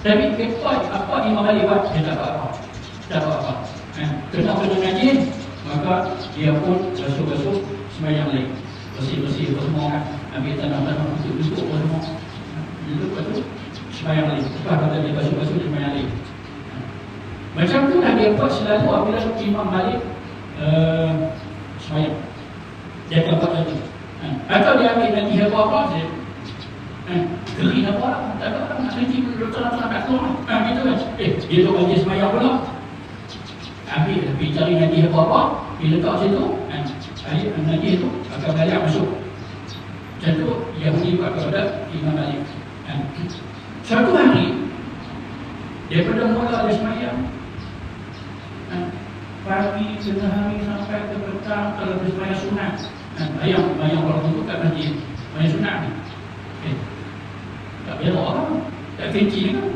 Tapi kekot apa Imam Malik buat, dia tak buat apa. Tak buat apa. Eh, kena kena ngaji, maka dia pun basuh-basuh semayang lain. Bersih-bersih apa semua kan. Ambil tanah-tanah duduk apa semua. Duduk lepas tu, semayang lain. Lepas kata dia basuh-basuh, dia semayang lain. Macam tu lah dia buat selalu apabila Imam Malik uh, semayang. Dia akan buat tadi. Eh, Atau dia ambil nanti apa-apa saja. Eh, geri apa lah. Tak ada orang nak kerja doktor-doktor nak keluar. Ha, gitu kan. Eh, dia tu bagi semayang pula. Ambil, pergi cari nanti apa-apa. Dia letak situ. Eh, hari nanti itu akan balik masuk. Macam tu, dia beri buat kepada Imam Malik. Eh, satu hari, daripada mula dia semayang, eh, pagi, tengah hari sampai ke petang, kalau dia semayang sunat. Eh, bayang, bayang orang tu kat masjid. Semayang sunat ni. Eh, tak belok kan? Tak kenci kan?